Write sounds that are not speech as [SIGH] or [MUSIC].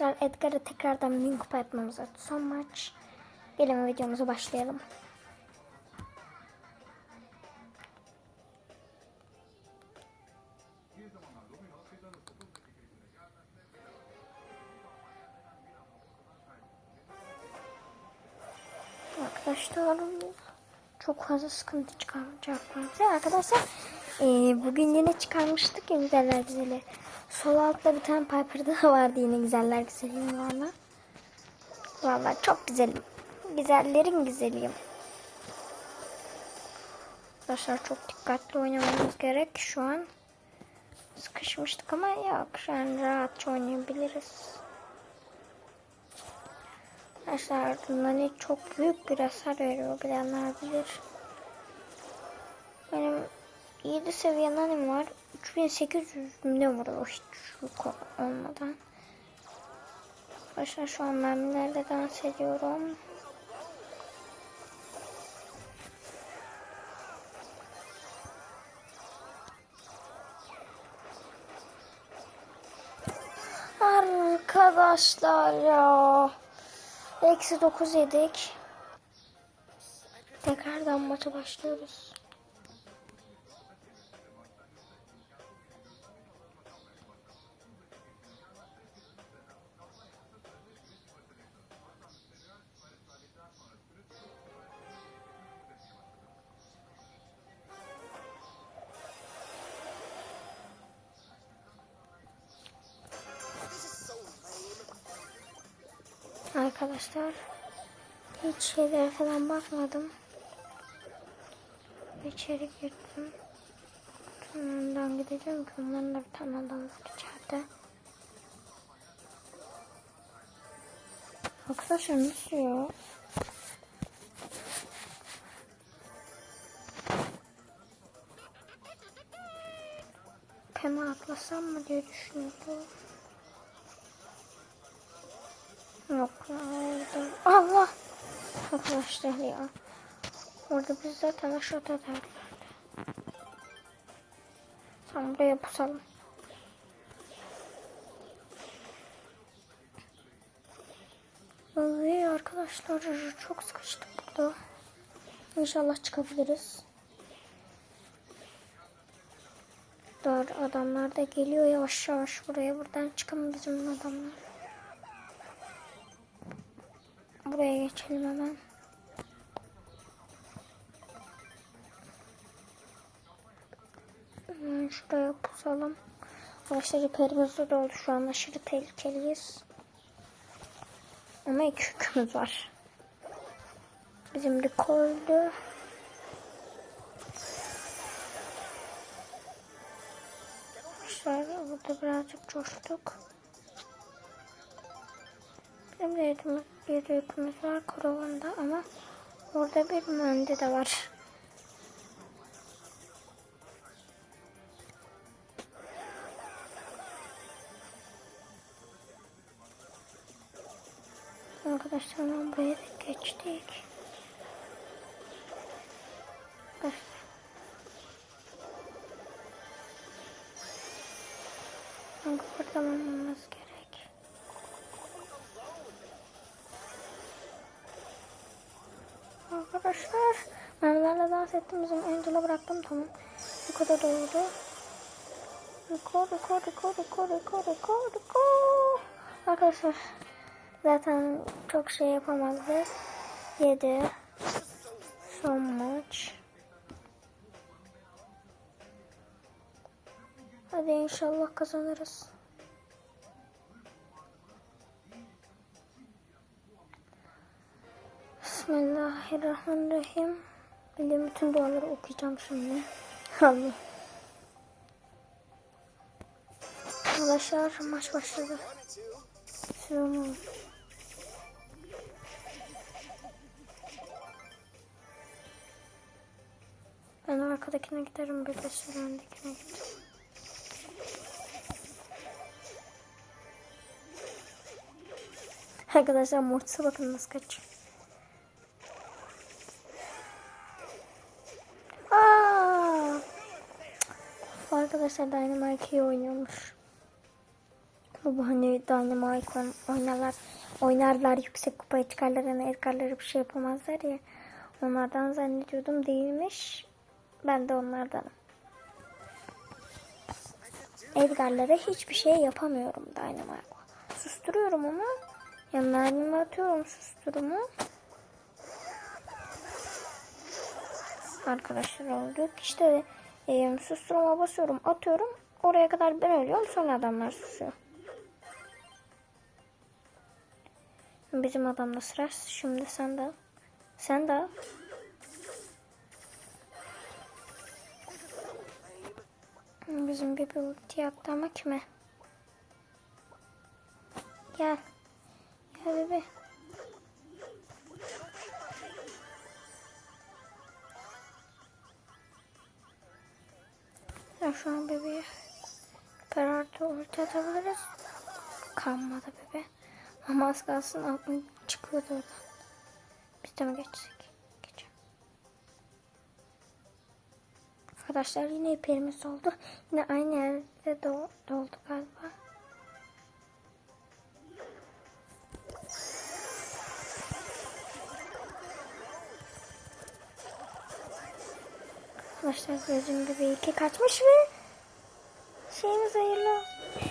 Arkadaşlar Edgar'a tekrardan bin kupa atmamıza son maç. Gelin videomuza başlayalım. Arkadaşlar çok fazla sıkıntı çıkarmayacaklar. Arkadaşlar e, bugün yine çıkarmıştık ya güzeller güzeli. Sol altta bir tane Piper daha [LAUGHS] vardı yine güzeller güzelim valla. Valla çok güzelim. Güzellerin güzeliyim. Arkadaşlar çok dikkatli oynamamız gerek şu an. Sıkışmıştık ama yok şu an rahatça oynayabiliriz. Arkadaşlar Nani çok büyük bir hasar veriyor bilenler bilir. Benim 7 seviye Nani'm var. 3800 ne vuruyor hiç konu olmadan. Arkadaşlar şu an mermilerle dans ediyorum. Arkadaşlar ya. Eksi 9 yedik. Tekrardan maça başlıyoruz. Arkadaşlar hiç şeylere falan bakmadım. İçeri girdim. Ondan gideceğim ki onların da bir tane adam var içeride. Arkadaşlar nasıl ya? Pema atlasam mı diye düşünüyordum. Orada. Allah! Arkadaşlar ya. Orada biz zaten aşağıda derlerdi. Tamam buraya pusalım. Ay arkadaşlar çok sıkıştık burada. İnşallah çıkabiliriz. Dar adamlar da geliyor yavaş yavaş buraya. Buradan bizim adamlar. Buraya geçelim hemen. Hemen şuraya pusalım. Arkadaşlar hiperimiz de oldu. Şu an aşırı tehlikeliyiz. Ama iki yükümüz var. Bizim rekordu. Arkadaşlar burada birazcık coştuk. Yedimiz, yedi yükümüz var karavanda ama orada bir mühendis de var. Arkadaşlar buraya da geçtik. Arkadaşlar. Burada olmamız gerek. Arkadaşlar mermilerle dans ettim bizim Angel'a bıraktım tamam. Yukarıda doğru. Yukarı yukarı yukarı yukarı yukarı yukarı yukarı. Arkadaşlar zaten çok şey yapamazdık. 7 son maç. Hadi inşallah kazanırız. Bismillahirrahmanirrahim. Bildiğim bütün duaları okuyacağım şimdi. [LAUGHS] Allah. Arkadaşlar maç başladı. Sürüm Ben arkadakine giderim bir de sürendekine giderim. Arkadaşlar Mortis'e bakın nasıl kaçıyor. Arkadaşlar Dynamite iyi oynuyormuş. Bu hani Dynamite'ın oynarlar, oynarlar yüksek kupaya çıkarlar hani Edgar'ları bir şey yapamazlar ya. Onlardan zannediyordum değilmiş. Ben de onlardanım. Edgar'lara hiçbir şey yapamıyorum Dynamite'la. Susturuyorum onu. Yanına elime atıyorum susturumu. Arkadaşlar olduk. İşte e, susturuma basıyorum atıyorum. Oraya kadar ben ölüyorum sonra adamlar susuyor. Bizim adamda sıra. Şimdi sen de. Sen de. Bizim bir ulti yaptı ama kime? Gel. Gel bebe. Ya şu an bebeğe karartı ulti atabiliriz. Kalmadı bebe. Ama az kalsın aklım çıkıyordu oradan. Biz de mi geçsek? Geçelim. Arkadaşlar yine iperimiz oldu. Yine aynı yerde do doldu galiba. Arkadaşlar gözüm iki kaçmış ve şeyimiz hayırlı olsun.